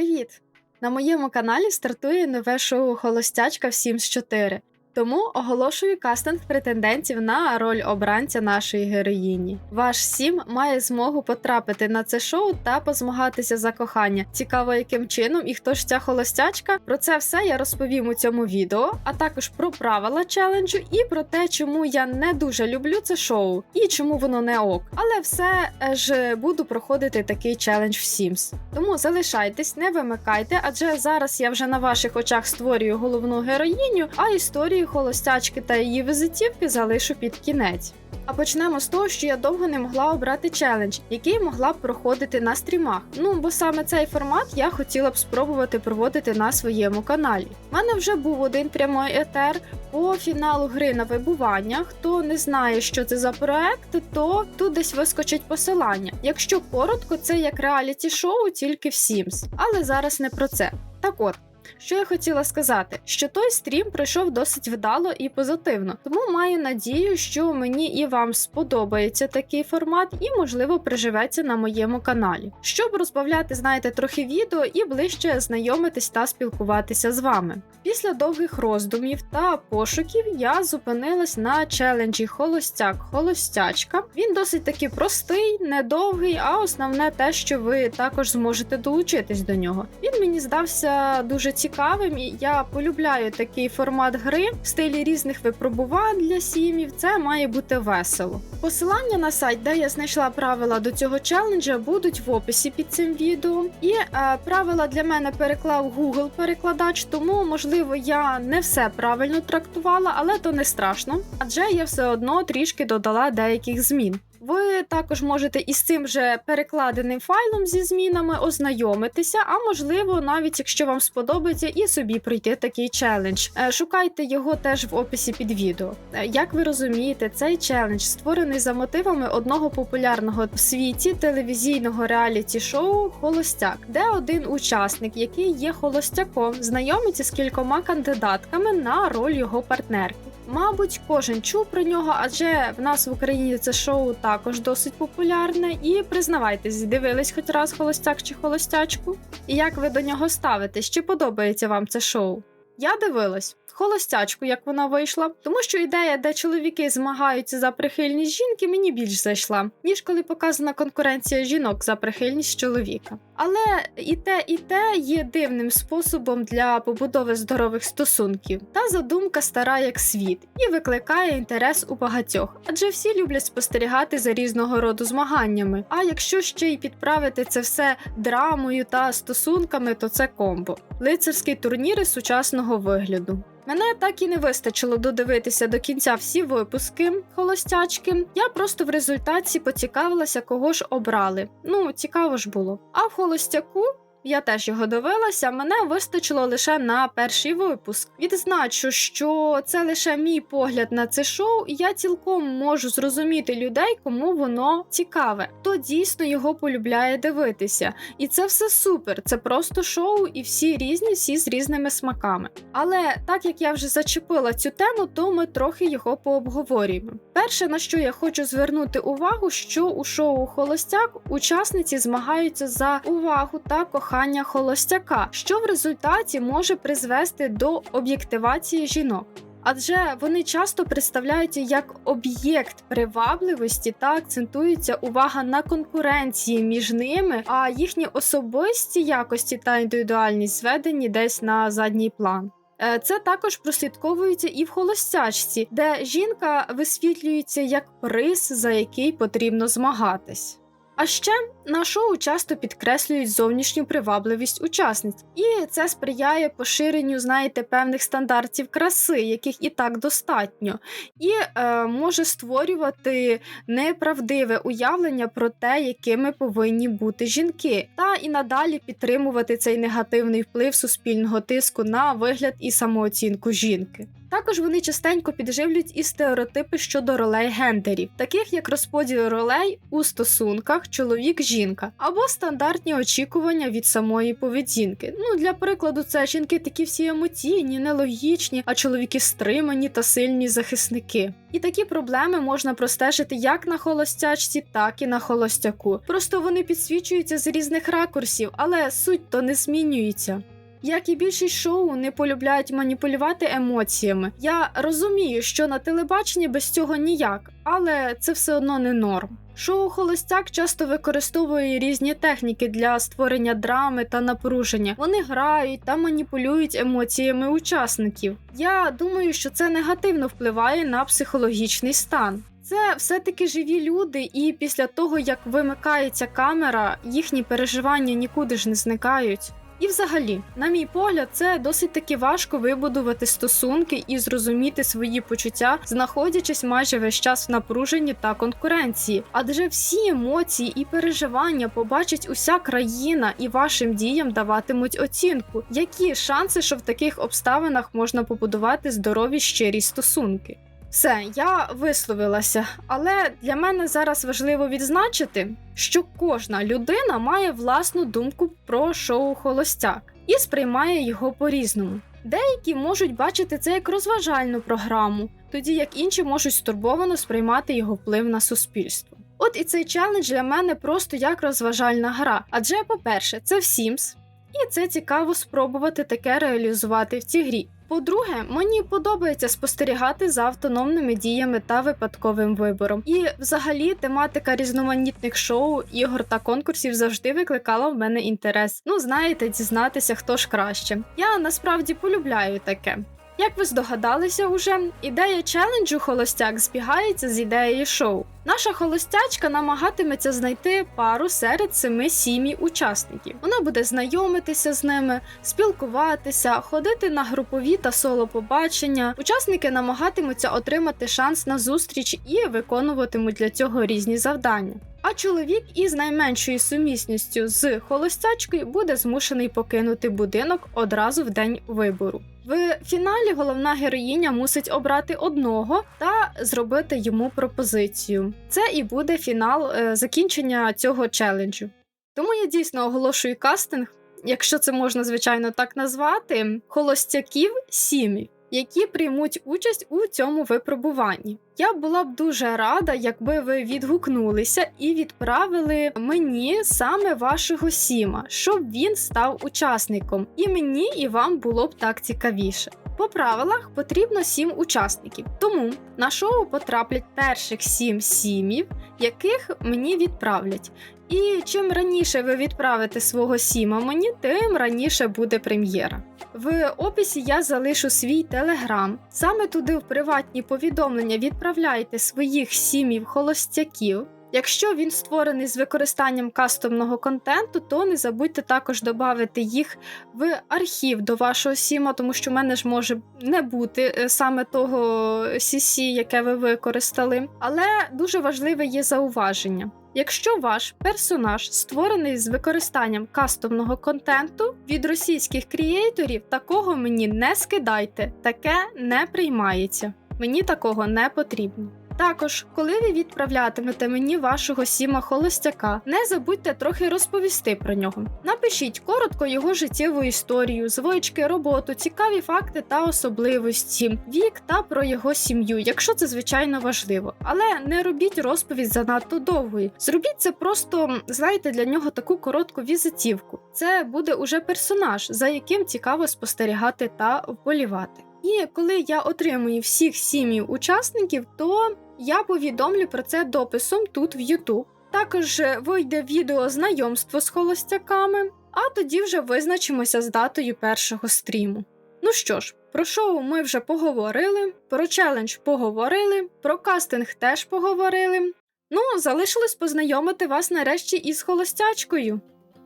Привіт! На моєму каналі стартує нове шоу Холостячка в Sims 4. Тому оголошую кастинг претендентів на роль обранця нашої героїні. Ваш Сім має змогу потрапити на це шоу та позмагатися за кохання. Цікаво, яким чином і хто ж ця холостячка. Про це все я розповім у цьому відео, а також про правила челенджу і про те, чому я не дуже люблю це шоу і чому воно не ок. Але все ж буду проходити такий челендж в Sims. Тому залишайтесь, не вимикайте, адже зараз я вже на ваших очах створюю головну героїню, а історію холостячки та її візитівки залишу під кінець. А почнемо з того, що я довго не могла обрати челендж, який могла б проходити на стрімах. Ну бо саме цей формат я хотіла б спробувати проводити на своєму каналі. У мене вже був один прямий етер по фіналу гри на вибування. Хто не знає, що це за проект, то тут десь вискочить посилання. Якщо коротко, це як реаліті шоу, тільки в Sims. Але зараз не про це. Так от. Що я хотіла сказати, що той стрім пройшов досить вдало і позитивно, тому маю надію, що мені і вам сподобається такий формат, і можливо приживеться на моєму каналі, щоб розбавляти, знаєте, трохи відео і ближче знайомитись та спілкуватися з вами. Після довгих роздумів та пошуків я зупинилась на челенджі Холостяк-Холостячка. Він досить таки простий, недовгий, а основне те, що ви також зможете долучитись до нього. Він мені здався дуже цікавим, і я полюбляю такий формат гри в стилі різних випробувань для сім'їв. Це має бути весело. Посилання на сайт, де я знайшла правила до цього челенджа, будуть в описі під цим відео. І е, правила для мене переклав Google перекладач, тому можливо я не все правильно трактувала, але то не страшно, адже я все одно трішки додала деяких змін. Ви також можете із цим же перекладеним файлом зі змінами ознайомитися, а можливо, навіть якщо вам сподобається, і собі пройти такий челендж. Е, Шукайте його теж в описі під відео. Е, Як ви розумієте, цей челендж створений за мотивами одного популярного в світі телевізійного реаліті-шоу Холостяк, де один учасник, який є холостяком, знайомиться з кількома кандидатками на роль його партнерки. Мабуть, кожен чув про нього, адже в нас в Україні це шоу також досить популярне. І признавайтесь, дивились хоч раз холостяк чи холостячку? І як ви до нього ставитесь? Чи подобається вам це шоу? Я дивилась холостячку, як вона вийшла, тому що ідея, де чоловіки змагаються за прихильність жінки, мені більш зайшла, ніж коли показана конкуренція жінок за прихильність чоловіка. Але і те, і те є дивним способом для побудови здорових стосунків. Та задумка стара як світ і викликає інтерес у багатьох, адже всі люблять спостерігати за різного роду змаганнями. А якщо ще й підправити це все драмою та стосунками, то це комбо. Лицарські турніри сучасного вигляду. Мене так і не вистачило додивитися до кінця всі випуски холостячки. Я просто в результаті поцікавилася, кого ж обрали. Ну, цікаво ж було. А в холостяку. Я теж його дивилася, мене вистачило лише на перший випуск. Відзначу, що це лише мій погляд на це шоу, і я цілком можу зрозуміти людей, кому воно цікаве. Хто дійсно його полюбляє дивитися. І це все супер. Це просто шоу, і всі різні, всі з різними смаками. Але так як я вже зачепила цю тему, то ми трохи його пообговорюємо. Перше, на що я хочу звернути увагу, що у шоу Холостяк учасниці змагаються за увагу та кохання холостяка, що в результаті може призвести до об'єктивації жінок. Адже вони часто представляються як об'єкт привабливості та акцентується увага на конкуренції між ними, а їхні особисті якості та індивідуальність зведені десь на задній план. Е, Це також прослідковується і в холостячці, де жінка висвітлюється як приз, за який потрібно змагатись. А ще на шоу часто підкреслюють зовнішню привабливість учасниць, і це сприяє поширенню, знаєте, певних стандартів краси, яких і так достатньо, і е, може створювати неправдиве уявлення про те, якими повинні бути жінки, та і надалі підтримувати цей негативний вплив суспільного тиску на вигляд і самооцінку жінки. Також вони частенько підживлюють і стереотипи щодо ролей гендерів, таких як розподіл ролей у стосунках чоловік-жінка, або стандартні очікування від самої поведінки. Ну для прикладу, це жінки такі всі емоційні, нелогічні, а чоловіки стримані та сильні захисники. І такі проблеми можна простежити як на холостячці, так і на холостяку. Просто вони підсвічуються з різних ракурсів, але суть то не змінюється. Як і більшість шоу не полюбляють маніпулювати емоціями. Я розумію, що на телебаченні без цього ніяк, але це все одно не норм. Шоу Холостяк часто використовує різні техніки для створення драми та напруження. Вони грають та маніпулюють емоціями учасників. Я думаю, що це негативно впливає на психологічний стан. Це все-таки живі люди, і після того, як вимикається камера, їхні переживання нікуди ж не зникають. І взагалі, на мій погляд, це досить таки важко вибудувати стосунки і зрозуміти свої почуття, знаходячись майже весь час в напруженні та конкуренції. Адже всі емоції і переживання побачить уся країна і вашим діям даватимуть оцінку. Які шанси, що в таких обставинах можна побудувати здорові щирі стосунки? Все, я висловилася, але для мене зараз важливо відзначити, що кожна людина має власну думку про шоу Холостяк і сприймає його по-різному. Деякі можуть бачити це як розважальну програму, тоді як інші можуть стурбовано сприймати його вплив на суспільство. От і цей челендж для мене просто як розважальна гра. Адже, по-перше, це в Sims, і це цікаво спробувати таке реалізувати в цій грі. По-друге, мені подобається спостерігати за автономними діями та випадковим вибором. І, взагалі, тематика різноманітних шоу, ігор та конкурсів завжди викликала в мене інтерес. Ну, знаєте, дізнатися, хто ж краще. Я насправді полюбляю таке. Як ви здогадалися уже, ідея челенджу холостяк збігається з ідеєю шоу. Наша холостячка намагатиметься знайти пару серед семи сім'ї учасників. Вона буде знайомитися з ними, спілкуватися, ходити на групові та соло побачення. Учасники намагатимуться отримати шанс на зустріч і виконуватимуть для цього різні завдання. А чоловік із найменшою сумісністю з холостячкою буде змушений покинути будинок одразу в день вибору. В фіналі головна героїня мусить обрати одного та зробити йому пропозицію. Це і буде фінал е, закінчення цього челенджу. Тому я дійсно оголошую кастинг, якщо це можна звичайно так назвати, холостяків сім'ї які приймуть участь у цьому випробуванні. Я була б дуже рада, якби ви відгукнулися і відправили мені саме вашого Сіма, щоб він став учасником. І мені, і вам було б так цікавіше. По правилах потрібно сім учасників, тому на шоу потраплять перших сім сімів, яких мені відправлять. І чим раніше ви відправите свого сіма мені, тим раніше буде прем'єра. В описі я залишу свій телеграм. Саме туди в приватні повідомлення відправляйте своїх сімів холостяків. Якщо він створений з використаннем кастомного контенту, то не забудьте також додати їх в архів до вашого сіма, тому що в мене ж може не бути е, саме того CC, яке ви використали. Але дуже важливе є зауваження. Якщо ваш персонаж створений з використанням кастомного контенту від російських крієйторів, такого мені не скидайте, таке не приймається. Мені такого не потрібно. Також, коли ви відправлятимете мені вашого сіма холостяка, не забудьте трохи розповісти про нього. Напишіть коротко його життєву історію, звички, роботу, цікаві факти та особливості, вік та про його сім'ю, якщо це звичайно важливо. Але не робіть розповідь занадто довгою. Зробіть це просто, знаєте, для нього таку коротку візитівку. Це буде уже персонаж, за яким цікаво спостерігати та вболівати. І коли я отримую всіх сім'їв учасників, то я повідомлю про це дописом тут в YouTube. Також вийде відео знайомство з холостяками, а тоді вже визначимося з датою першого стріму. Ну що ж, про шоу ми вже поговорили, про челендж поговорили, про кастинг теж поговорили. Ну, залишилось познайомити вас нарешті із холостячкою.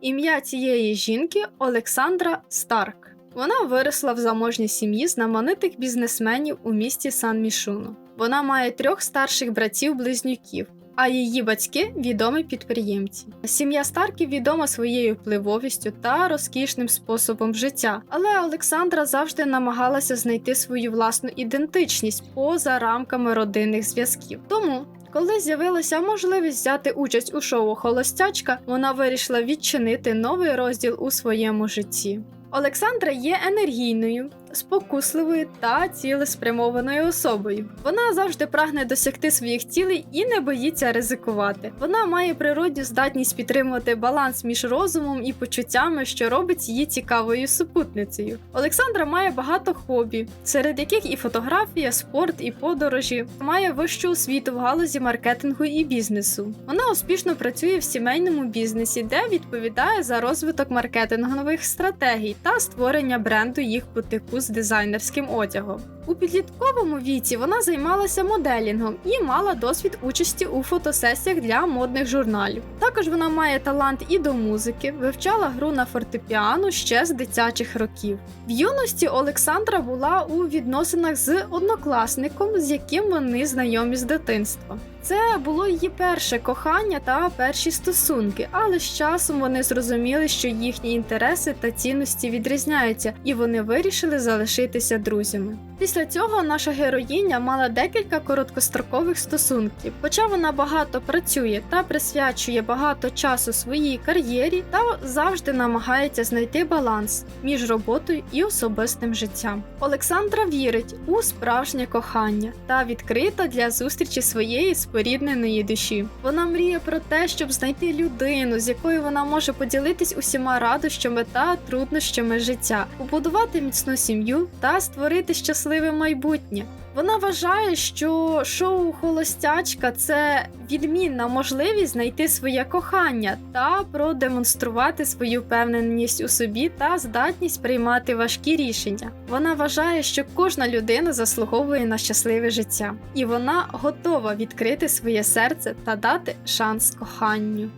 Ім'я цієї жінки Олександра Старк. Вона виросла в заможній сім'ї знаменитих бізнесменів у місті Сан Мішуно. Вона має трьох старших братів-близнюків, а її батьки відомі підприємці. Сім'я Старків відома своєю впливовістю та розкішним способом життя, але Олександра завжди намагалася знайти свою власну ідентичність поза рамками родинних зв'язків. Тому коли з'явилася можливість взяти участь у шоу Холостячка, вона вирішила відчинити новий розділ у своєму житті. Олександра є енергійною, спокусливою та цілеспрямованою особою. Вона завжди прагне досягти своїх цілей і не боїться ризикувати. Вона має природню здатність підтримувати баланс між розумом і почуттями, що робить її цікавою супутницею. Олександра має багато хобі, серед яких і фотографія, спорт, і подорожі. Має вищу освіту в галузі маркетингу і бізнесу. Вона успішно працює в сімейному бізнесі, де відповідає за розвиток маркетингових стратегій та створення бренду їх бутику з дизайнерським одягом. У підлітковому віці вона займалася моделінгом і мала досвід участі у фотосесіях для модних журналів. Також вона має талант і до музики, вивчала гру на фортепіано ще з дитячих років. В юності Олександра була у відносинах з однокласником, з яким вони знайомі з дитинства. Це було її перше кохання та перші стосунки, але з часом вони зрозуміли, що їхні інтереси та цінності відрізняються, і вони вирішили залишитися друзями. Після цього наша героїня мала декілька короткострокових стосунків, хоча вона багато працює та присвячує багато часу своїй кар'єрі та завжди намагається знайти баланс між роботою і особистим життям. Олександра вірить у справжнє кохання та відкрита для зустрічі своєї спорідненої душі. Вона мріє про те, щоб знайти людину, з якою вона може поділитись усіма радощами та труднощами життя, побудувати міцну сім'ю та створити щасливе майбутнє. Вона вважає, що шоу Холостячка це відмінна можливість знайти своє кохання та продемонструвати свою впевненість у собі та здатність приймати важкі рішення. Вона вважає, що кожна людина заслуговує на щасливе життя, і вона готова відкрити своє серце та дати шанс коханню.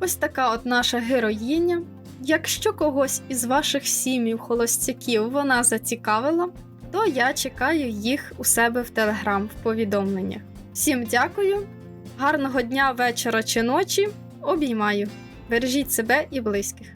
Ось така от наша героїня. Якщо когось із ваших сім'їв холостяків вона зацікавила, то я чекаю їх у себе в телеграм в повідомленнях. Всім дякую, гарного дня, вечора чи ночі. Обіймаю. Бережіть себе і близьких.